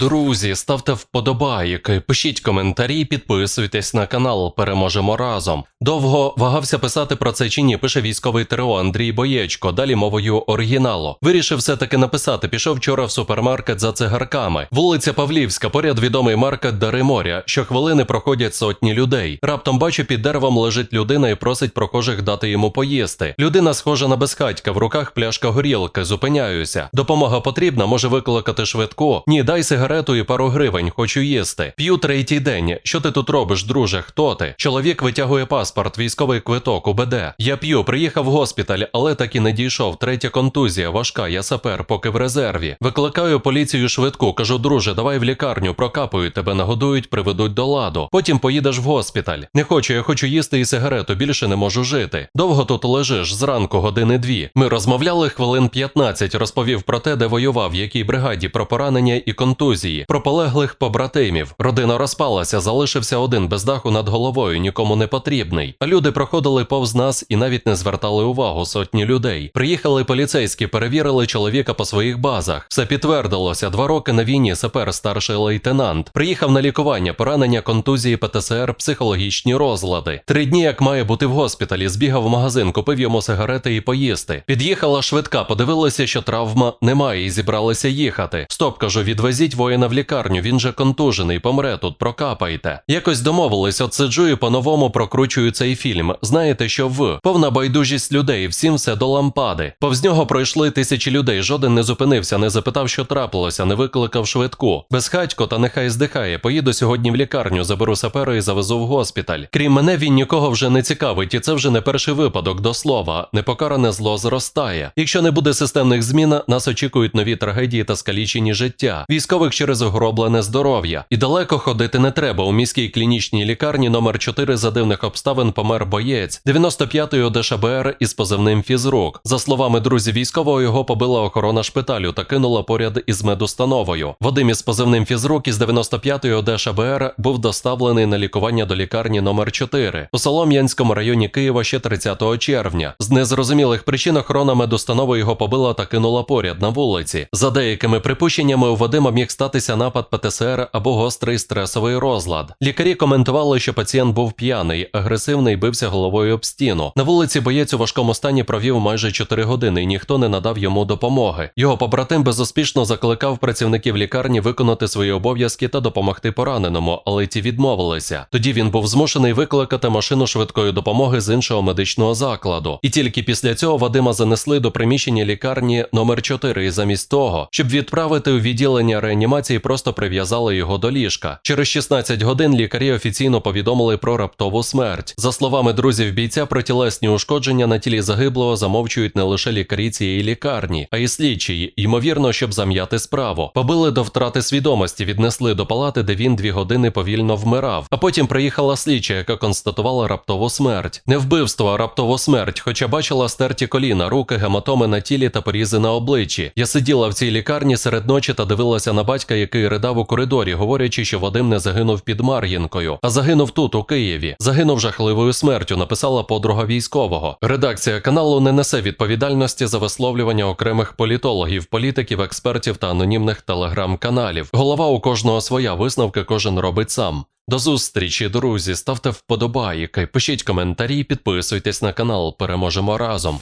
Друзі, ставте вподобайки, пишіть коментарі, підписуйтесь на канал. Переможемо разом. Довго вагався писати про це чи ні, пише військовий ТРО Андрій Боєчко, далі мовою оригіналу. Вирішив все-таки написати. Пішов вчора в супермаркет за цигарками. Вулиця Павлівська, поряд відомий маркет Дари моря. Щохвилини проходять сотні людей. Раптом бачу, під деревом лежить людина і просить прохожих дати йому поїсти. Людина схожа на безхатька, в руках пляшка горілки. Зупиняюся. Допомога потрібна, може викликати швидку. Ні, дай сигарету і пару гривень, хочу їсти. П'ю третій день. Що ти тут робиш, друже? Хто ти? Чоловік витягує паспорт, військовий квиток, УБД. Я п'ю, приїхав в госпіталь, але так і не дійшов. Третя контузія, важка, я сапер, поки в резерві. Викликаю поліцію швидку. Кажу, друже, давай в лікарню, прокапають тебе, нагодують, приведуть до ладу. Потім поїдеш в госпіталь. Не хочу, я хочу їсти і сигарету, більше не можу жити. Довго тут лежиш, зранку години дві. Ми розмовляли хвилин 15, розповів про те, де воював, в якій бригаді, про поранення і контузії, про полеглих побратимів. Родина розпалася, залишився один без даху над головою, нікому не потрібний. Люди проходили повз нас і навіть не звертали увагу сотні людей. Приїхали поліцейські, перевірили чоловіка по своїх базах. Все підтвердилося. Два роки на війні сапер старший лейтенант. Приїхав на лікування, поранення, контузії, ПТСР, психологічні розлади. Три дні, як має бути в госпіталі, збігав в магазин, купив йому сигарети і поїсти. Під'їхала швидка, подивилися, що травма немає, і зібралися їхати. Стоп, кажу, відвезіть воїна в лікарню, він же контужений, помре тут, прокапайте. Якось домовились, от і по-новому прокручую цей фільм. Знаєте, що в повна байдужість людей, всім все до лампади. Повз нього пройшли тисячі людей. Жоден не зупинився, не запитав, що трапилося, не викликав швидку. Безхатько, та нехай здихає. Поїду сьогодні в лікарню, заберу сапера і завезу в госпіталь. Крім мене, він нікого вже не цікавить, і це вже не перший випадок до слова. Непокаране зло зростає. Якщо не буде системних змін, нас очікують нові трагедії та скалічені життя, військових через огроблене здоров'я. І далеко ходити не треба. У міській клінічній лікарні номер 4 за дивних обставин помер боєць 95-ї ОДШБР із позивним фізрук. За словами друзів військового, його побила охорона шпиталю та кинула поряд із медустановою. Вадим із позивним фізрук із 95-ї ОДШБР був доставлений на лікування до лікарні номер 4 у Солом'янському районі Києва ще 30 червня. З незрозумілих причин охорона медустанови його побила та кинула поряд на вулиці. За деякими припущеннями у Вадима міг статися напад ПТСР або гострий стресовий розлад. Лікарі коментували, що пацієнт був п'яний, агресивний, бився головою об стіну. На вулиці боєць у важкому стані провів майже 4 години, і ніхто не надав йому допомоги. Його побратим безуспішно закликав працівників лікарні виконати свої обов'язки та допомогти пораненому, але ті відмовилися. Тоді він був змушений викликати машину швидкої допомоги з іншого медичного закладу. І тільки після цього Вадима занесли до приміщення лікарні номер 4 і замість того, щоб відправити у відділення реанімації, просто прив'язали його до ліжка. Через 16 годин лікарі офіційно повідомили про раптову смерть. За словами друзів бійця, про тілесні ушкодження на тілі загиблого замовчують не лише лікарі цієї лікарні, а й слідчі, ймовірно, щоб зам'яти справу. Побили до втрати свідомості, віднесли до палати, де він дві години повільно вмирав. А потім приїхала слідча, яка констатувала раптову смерть. Не вбивство, а раптову смерть, хоча бачила стерті коліна, руки, гематоми на тілі та порізи на обличчі. Я сиділа в цій лікарні серед ночі та дивилася на батька, який ридав у коридорі, говорячи, що Вадим не загинув під Мар'їнкою, а загинув тут, у Києві. Загинув жахливою смертю, написала подруга військового. Редакція каналу не несе відповідальності за висловлювання окремих політологів, політиків, експертів та анонімних телеграм-каналів. Голова у кожного своя висновки кожен робить сам. До зустрічі, друзі. Ставте вподобайки, пишіть коментарі, підписуйтесь на канал. Переможемо разом.